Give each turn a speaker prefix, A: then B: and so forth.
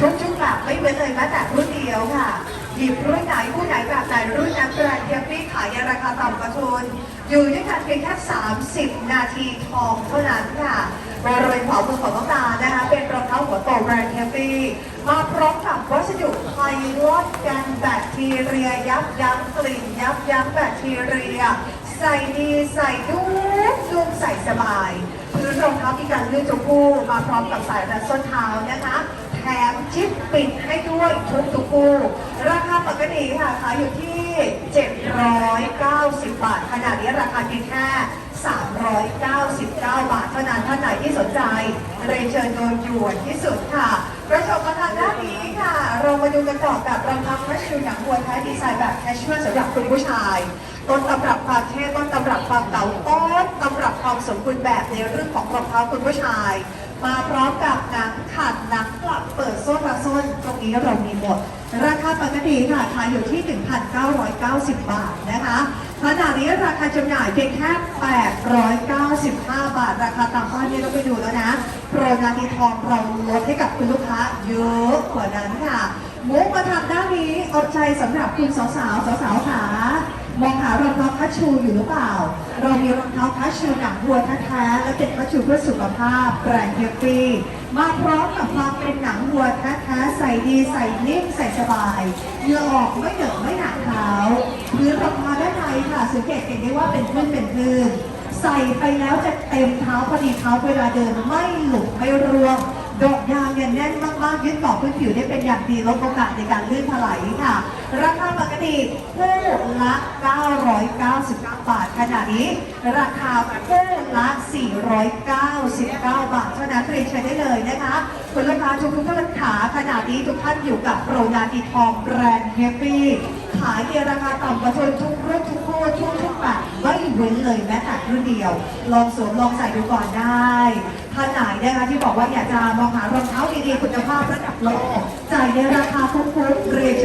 A: ทุกชุดแบบไม่เว้นเลยแม้แต่รุ่นเดียวค่ะ หยิบรุ่นไหนผู้ไหนแบบไหนรุ่นนั้นแบรนด์เทียบปี้ขายในราคาต่ำกว่าทุนอยู่ด้วยกันเพียงแค่ 30 นาทีทองเท่านั้นค่ะบริเวณขวามือของน้องตานะคะ เป็นรองเท้าหัวโตแบรนด์เทียบปี้มาพร้อมกับวัสดุไพลอตกันแบคทีเรียยับยั้งกลิ่นยับยั้งแบคทีเรีย ใส่ดีใส่ดุ้มดุ้มใส่สบายพื้นรองเท้ามีการลื่นทุกคู่มาพร้อมกับสายรัดส้นเท้านะคะ ปิดให้ด้วยทุกทุกคู่ราคาปกติค่ะขายอยู่ที่ 790 บาท ขนาดนี้ราคาเพียงแค่399 บาท เท่านั้นท่านไหนที่สนใจเรียนเชิญโดยด่วนที่สุดค่ะประชมมาทางด้านนี้ค่ะ เรามาดูกันต่อกับรองเท้าแคชชูหนังวัวแท้ดีไซน์แบบแคชเชูสำหรับคุณผู้ชายต้นตำรับความเท่ต้นตำรับความเก่าต้นตำรับความสมบูรณ์แบบในเรื่องของรองเท้าคุณผู้ชาย มาพร้อมกับหนังขัดหนังกลับเปิดโซน มาโซนตรงนี้เรามีหมด ราคาปกติค่ะขายอยู่ที่ 1,990 บาทนะคะขณะนี้ราคาจำหน่ายเพียงแค่ 895 บาท ราคาตามป้านี้เราไปดูแล้วนะโปรนาทีทองเราลดให้กับคุณลูกค้าเยอะกว่านั้นค่ะมุกมาทางด้านนี้เอาใจสำหรับคุณสาวๆสาวๆค่ะมองหารองเท้าคัชชูอยู่หรือเปล่า เรามีรองเท้าคัชชูหนังวัวแท้ๆและเป็นคัชชูเพื่อสุขภาพแบรนด์เฮลตี้ มาพร้อมกับความเป็นหนังวัวนะคะ ใส่ดีใส่นิ่มใส่สบายเหงื่อออกไม่เหนอะไม่หนักเท้าพื้นรองเท้าด้านในค่ะสังเกตเห็นได้ว่าเป็นพื้นเป็นพื้นใส่ไปแล้วจะเต็มเท้าพอดีเท้าเวลาเดินไม่หลุดไม่ร่วงดอกยา นี่ยแน่นมากๆยึดเกาะพื้นผิวได้เป็นอย่างดีลดโอกาสในการลื่นถลายค่ะ ราคาปกติคู่ละ 999 บาท ขณะนี้ ราคาคู่ละ 499 บาท เท่านั้นเรียนเชิญได้เลยนะคะคุณลูกค้าทุกท่านขาขณะนี้ทุกท่านอยู่กับโปรนาทีทองแบรนด์เฮฟฟี่ขายในราคาต่ำกว่าทุนทุกรุ่นทุกคู่ เว้นเลยแม้แต่รุ่นเดียว ลองสวมลองใส่ดูก่อนได้ท่านไหนนะคะที่บอกว่าอยากจะมองหารองเท้าดีๆคุณภาพระดับโลกจ่ายในราคาคุ้มๆเรีย